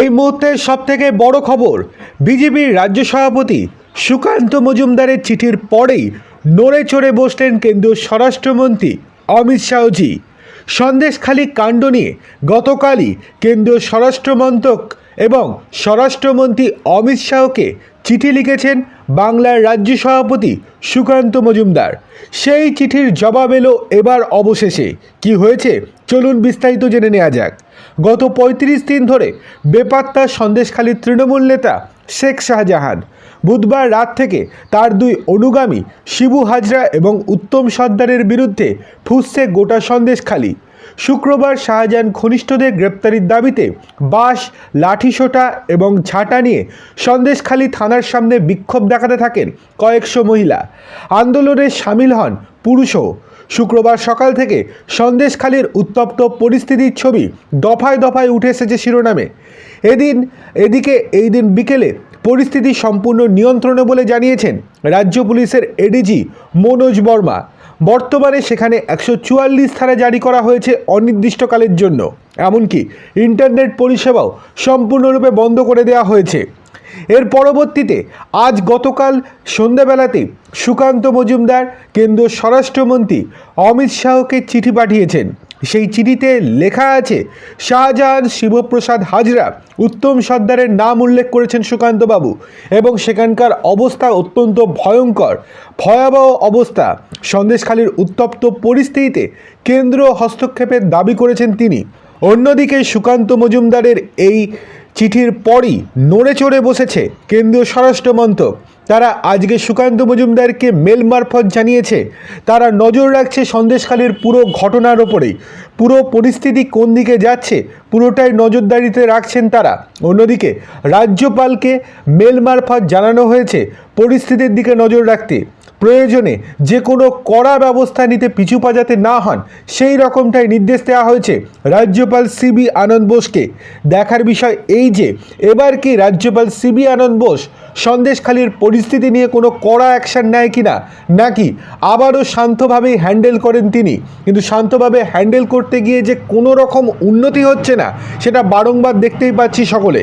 এই মুহূর্তে সব থেকে বড় খবর, বিজেপির রাজ্য সভাপতি সুকান্ত মজুমদারের চিঠির পরেই নড়ে চড়ে বসলেন কেন্দ্রীয় স্বরাষ্ট্রমন্ত্রী অমিত শাহজি। সন্দেশখালী কাণ্ড নিয়ে গতকালই কেন্দ্রীয় স্বরাষ্ট্রমন্ত্রক এবং স্বরাষ্ট্রমন্ত্রী অমিত শাহকে চিঠি লিখেছেন বাংলার রাজ্য সভাপতি সুকান্ত মজুমদার। সেই চিঠির জবাব এলো এবার অবশেষে। কি হয়েছে? চলুন বিস্তারিত জেনে নেওয়া যাক। গত পঁয়ত্রিশ দিন ধরে বেপাত্তা সন্দেশখালী তৃণমূল নেতা শেখ শাহজাহান বুধবার রাত থেকে তার দুই অনুগামী শিবু হাজরা এবং উত্তম সর্দারের বিরুদ্ধে ফুসছে গোটা সন্দেশখালী। শুক্রবার শাহজাহান ঘনিষ্ঠদের গ্রেপ্তারির দাবিতে বাঁশ, লাঠিসোঁটা এবং ঝাঁটা নিয়ে সন্দেশখালী থানার সামনে বিক্ষোভ দেখাতে থাকেন কয়েকশো মহিলা। আন্দোলনে সামিল হন পুরুষও। শুক্রবার সকাল থেকে সন্দেশখালীর উত্তপ্ত পরিস্থিতির ছবি দফায় দফায় উঠে এসেছে শিরোনামে। এদিন, এদিকে এই দিন বিকেলে পরিস্থিতি সম্পূর্ণ নিয়ন্ত্রণে বলে জানিয়েছেন রাজ্য পুলিশের এডিজি মনোজ বর্মা। বর্তমানে সেখানে একশো চুয়াল্লিশ ধারা জারি করা হয়েছে অনির্দিষ্টকালের জন্য। এমনকি ইন্টারনেট পরিষেবাও সম্পূর্ণরূপে বন্ধ করে দেওয়া হয়েছে। এর পরবর্তীতে আজ গতকাল সন্ধ্যাবেলাতে সুকান্ত মজুমদার, কেন্দ্রীয় স্বরাষ্ট্রমন্ত্রী অমিত শাহকে চিঠি পাঠিয়েছেন। সেই চিঠিতে লেখা আছে, শাহজাহান শিবপ্রসাদ হাজরা, উত্তম সর্দারের নাম উল্লেখ করেছেন সুকান্তবাবু এবং সেখানকার অবস্থা অত্যন্ত ভয়ঙ্কর, ভয়াবহ অবস্থা। সন্দেশখালীর উত্তপ্ত পরিস্থিতিতে কেন্দ্রীয় হস্তক্ষেপের দাবি করেছেন তিনি। অন্যদিকে সুকান্ত মজুমদারের এই চিঠির পরই নড়ে চড়ে বসেছে কেন্দ্রীয় স্বরাষ্ট্রমন্ত্রক তারা আজকে সুকান্ত মজুমদারকে মেল মারফত জানিয়েছে, তারা নজর রাখছে সন্দেশখালীর পুরো ঘটনার ওপরেই। পুরো পরিস্থিতি কোন দিকে যাচ্ছে, পুরোটাই নজরদারিতে রাখছেন তারা। অন্যদিকে রাজ্যপালকে মেল মারফত জানানো হয়েছে, পরিস্থিতির দিকে নজর রাখতে। প্রয়োজনে যে কোনো কড়া ব্যবস্থা নিতে পিছু পা যাতে না হন, সেই রকমটাই নির্দেশ দেওয়া হয়েছে রাজ্যপাল সিবি আনন্দ বোসকে। দেখার বিষয় এই যে, এবার কি রাজ্যপাল সিবি আনন্দ বোস সন্দেশখালীর পরিস্থিতি নিয়ে কোনো কড়া অ্যাকশন নেয় কি না নাকি আবারও শান্তভাবেই হ্যান্ডেল করেন তিনি? কিন্তু শান্তভাবে হ্যান্ডেল করতে গিয়ে যে কোনো রকম উন্নতি হচ্ছে না, সেটা বারংবার দেখতেই পাচ্ছি সকলে।